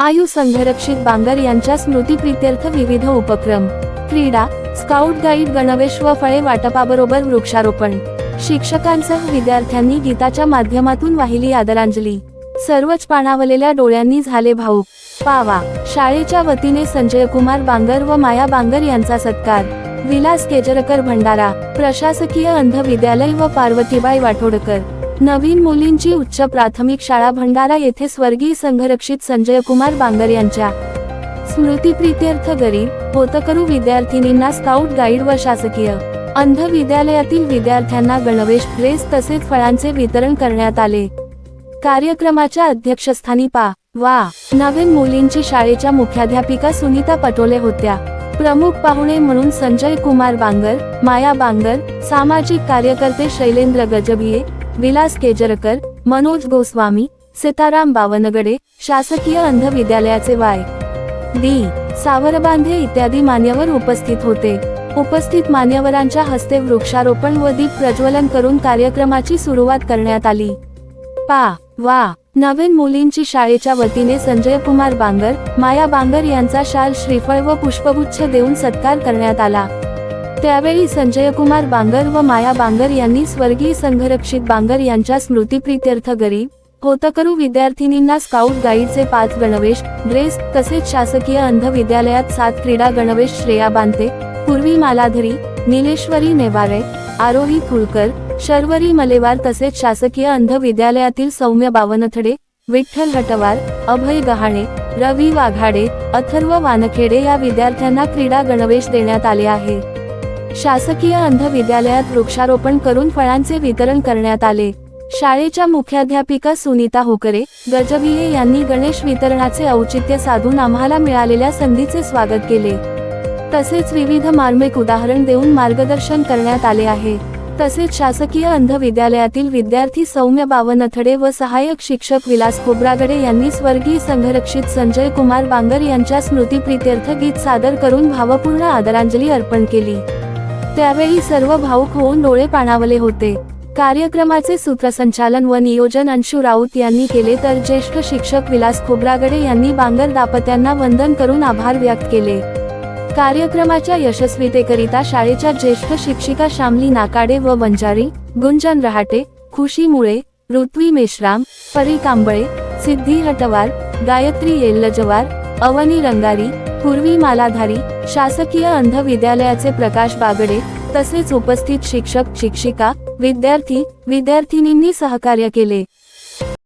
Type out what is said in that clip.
आयु संघरक्षित बांगर यांच्या स्मृतीप्रित्यर्थ विविध उपक्रम क्रीडा स्काउट गाईड गणवेश व फळे वाटपाबरोबर वृक्षारोपण. शिक्षकांसह विद्यार्थ्यांनी गीताच्या माध्यमातून वाहिली आदरांजली. सर्वच पाणावलेल्या डोळ्यांनी झाले भाऊक. पावा. शाळेच्या वतीने संजय कुमार बांगर व माया बांगर यांचा सत्कार. विलास केजरकर भंडारा. प्रशासकीय अंध विद्यालय व पार्वतीबाई वाठोडकर. नवीन मुलींची उच्च प्राथमिक शाळा भंडारा येथे स्वर्गीय संघरक्षित संजय कुमार बांगर यांच्या स्मृतीप्रित्यर्थ गरीब होतकरू विद्यार्थिनींना स्काउट गाईड व शासकीय अंध विद्यालयातील विद्यार्थ्यांना गणवेश ड्रेस तसेच फळांचे वितरण करण्यात आले. कार्यक्रमाच्या अध्यक्षस्थानी पा. वा. नवीन मुलींची शाळेच्या मुख्याध्यापिका सुनीता पटोले होत्या. प्रमुख पाहुणे म्हणून संजय कुमार बांगर माया बांगर सामाजिक कार्यकर्ते शैलेंद्र गजबिये विलास केजरकर मनोज गोस्वामी सीताराम बावनगडे शासकीय अंध विद्यालयाचे वाय. डी. सावरबांधे इत्यादी मान्यवर उपस्थित होते. उपस्थित मान्यवरांच्या हस्ते वृक्षारोपण व दीप प्रज्वलन करून कार्यक्रमाची सुरुवात करण्यात आली. पा. वा. नवीन मुलींची शाळेच्या वतीने संजय कुमार बांगर माया बांगर यांचा शाल श्रीफळ व पुष्पगुच्छ देऊन सत्कार करण्यात आला. त्यावेळी संजय कुमार बांगर व माया बांगर यांनी स्वर्गीय संघरक्षित बांगर यांच्या स्मृतीप्रित्यर्थ गरीब होतकरू विद्यार्थिनींना स्काउट गाईडचे पाच गणवेश ड्रेस तसेच शासकीय अंध विद्यालयात सात क्रीडा गणवेश श्रेया बांते पूर्वी मालाधरी निलेश्वरी नेवारे आरोही फुलकर शर्वरी मलेवार तसेच शासकीय अंध विद्यालयातील सौम्य बावनथडे विठ्ठल हटवार अभय गहाणे रवी वाघाडे अथर्व वानखेडे या विद्यार्थ्यांना क्रीडा गणवेश देण्यात आले आहे. शासकीय अंध विद्यालयात वृक्षारोपण करून फळांचे वितरण करण्यात आले. शाळेच्या मुख्याध्यापिका सुनीता होकरे गजभिये यांनी गणेश वितरणाचे औचित्य साधून आम्हाला मिळालेल्या संधीचे स्वागत केले. तसेच विविध मार्मिक उदाहरण देऊन मार्गदर्शन करण्यात आले आहे. तसेच शासकीय अंध विद्यालयातील विद्यार्थी सौम्य बावनथडे व सहाय्यक शिक्षक विलास खोब्रागडे यांनी स्वर्गीय संघरक्षित संजय कुमार बांगर यांच्या स्मृतीप्रित्यर्थ गीत सादर करून भावपूर्ण आदरांजली अर्पण केली. त्यावेळी सर्व भाऊक होऊन डोळे पाणावले होते. कार्यक्रमाचे सूत्रसंचालन व नियोजन अंशू राऊत यांनी केले तर ज्येष्ठ शिक्षक विलास खोब्रागडे यांनी बांगर दापत्यांना वंदन करून आभार व्यक्त केले. कार्यक्रमाच्या यशस्वीतेकरिता शाळेच्या ज्येष्ठ शिक्षिका श्यामली नाकाडे व बंजारी गुंजन रहाटे खुशी मुळे ऋत्वी मेश्राम परी कांबळे सिद्धी हटवार गायत्री येल्लजवार अवनी रंगारी पूर्वी मालाधारी शासकीय अंध विद्यालयाचे प्रकाश बागडे तसेच उपस्थित शिक्षक शिक्षिका विद्यार्थी विद्यार्थिनींनी सहकार्य केले.